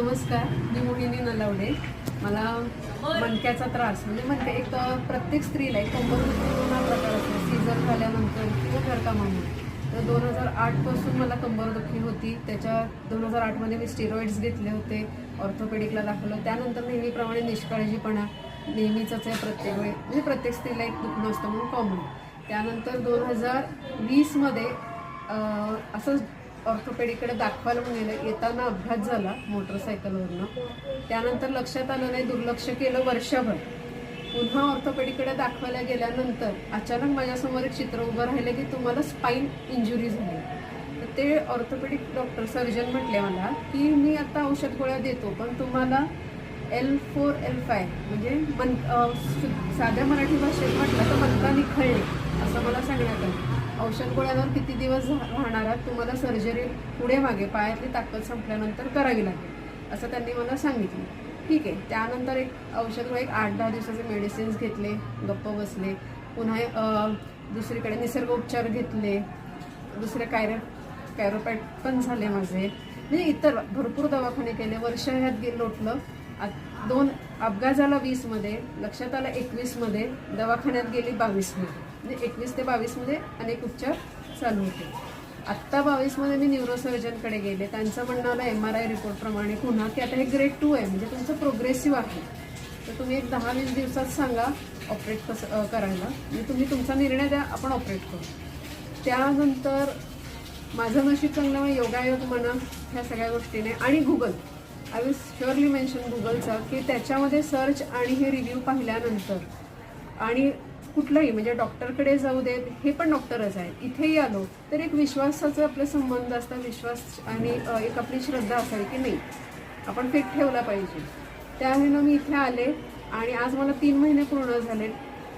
नमस्कार. मी मोहिनी नलावडे. मला मणक्याचा त्रास. म्हणजे म्हणते एक तर प्रत्येक स्त्रीला एक कंबरदुखी हा प्रकार असतो. सीझर झाल्यानंतर किंवा घरकामामुळे तर दोन हजार आठपासून मला कंबरदुखी होती. त्याच्या दोन हजार आठमध्ये मी स्टिरॉइड्स घेतले होते. ऑर्थोपेडिकला दाखवलं. त्यानंतर नेहमीप्रमाणे निष्काळजीपणा. नेहमीचंच आहे प्रत्येक वेळी. म्हणजे प्रत्येक स्त्रीला एक दुखणं असतं म्हणून कॉमन त्यानंतर दोन हजार वीसमध्ये असंच ऑर्थोपेडीकडे दाखवायला म्हणून गेलं येताना अपघात झाला मोटरसायकलवरनं. त्यानंतर लक्षात आलं नाही दुर्लक्ष केलं वर्षभर. पुन्हा ऑर्थोपेडीकडे दाखवायला गेल्यानंतर अचानक माझ्यासमोर एक चित्र उभं राहिलं की तुम्हाला स्पाईन इंजुरी झाली. तर ते ऑर्थोपेडिक डॉक्टर सर्जन म्हटले मला की मी आता औषध गोळ्या देतो पण तुम्हाला एल फोर एल फाय म्हणजे मन सु- साध्या मराठी भाषेत म्हटलं तर मनका निखळणे असं मला सांगण्यात आलं. औषध गोळ्यावर किती दिवस झा- राहणार आहात? तुम्हाला सर्जरी पुढे मागे पायातली ताकद संपल्यानंतर करावी लागेल असं त्यांनी मला सांगितलं. ठीक आहे त्यानंतर एक औषध एक आठ दहा दिवसाचे मेडिसिन्स घेतले गप्प बसले. पुन्हा दुसरीकडे निसर्ग उपचार घेतले. दुसरे कायरो कॅरोपॅट पण झाले माझे. म्हणजे इतर भरपूर दवाखाने केले वर्ष ह्यात गे लोटलं. आत- दोन अपघात झाला वीसमध्ये लक्षात आलं एकवीसमध्ये दवाखान्यात गेली बावीसमध्ये. म्हणजे एकवीस ते बावीसमध्ये अनेक उपचार चालू होते. आत्ता बावीसमध्ये मी न्यूरोसर्जनकडे गेले. त्यांचं म्हणणं आलं एम आर आय रिपोर्टप्रमाणे पुन्हा की आता हे ग्रेड टू आहे म्हणजे तुमचं प्रोग्रेसिव्ह आहे. तर तुम्ही एक दहा वीस दिवसात सांगा ऑपरेट कसं करायला. म्हणजे तुम्ही तुमचा निर्णय द्या आपण ऑपरेट करू. त्यानंतर माझं नशीब चांगलं योगायोग म्हणा ह्या सगळ्या गोष्टीने. आणि Google I will surely mention गुगलचा की त्याच्यामध्ये सर्च आणि हे रिव्ह्यू पाहिल्यानंतर आणि कुठलंही म्हणजे डॉक्टरकडे जाऊ देत हे पण डॉक्टरच आहेत. इथेही आलो तर एक विश्वासाचा आपला संबंध असता विश्वास आणि एक आपली श्रद्धा असावी की नाही. आपण फिट ठेवला पाहिजे. त्यावेळेनं मी इथे आले आणि आज मला तीन महिने पूर्ण झाले.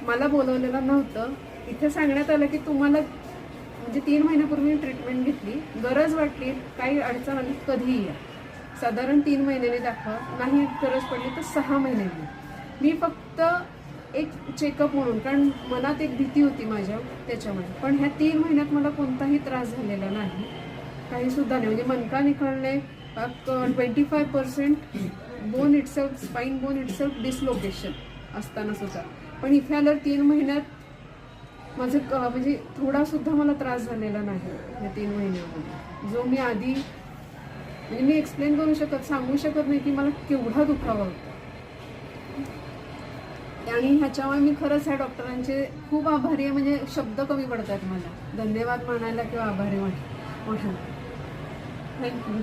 मला बोलवलेलं नव्हतं. इथे सांगण्यात आलं की तुम्हाला म्हणजे तीन महिन्यापूर्वी ट्रीटमेंट घेतली. गरज वाटली काही अडचण आली कधीही या. साधारण तीन महिन्याने दाखवा. नाही गरज पडली तर सहा महिन्यांनी मी फक्त एक चेकअप म्हणून कारण मनात एक भीती होती माझ्या त्याच्यामुळे पण ह्या तीन महिन्यात मला कोणताही त्रास झालेला नाही. काही सुद्धा नाही. म्हणजे मनका निखळणे twenty five percent bone itself spine bone itself dislocation असताना सुद्धा. पण इथे आल्यावर तीन महिन्यात माझं क- म्हणजे थोडासुद्धा मला त्रास झालेला नाही या तीन महिन्यामध्ये. जो मी आधी म्हणजे मी एक्सप्लेन करू शकत सांगू शकत नाही की मला केवढा दुखावा होता. आणि ह्याच्यामुळे मी खरंच ह्या डॉक्टरांचे खूप आभारी आहे. म्हणजे शब्द कमी पडतात मला. धन्यवाद म्हणायला किंवा आभारी म्हण म्हणायला थँक्यू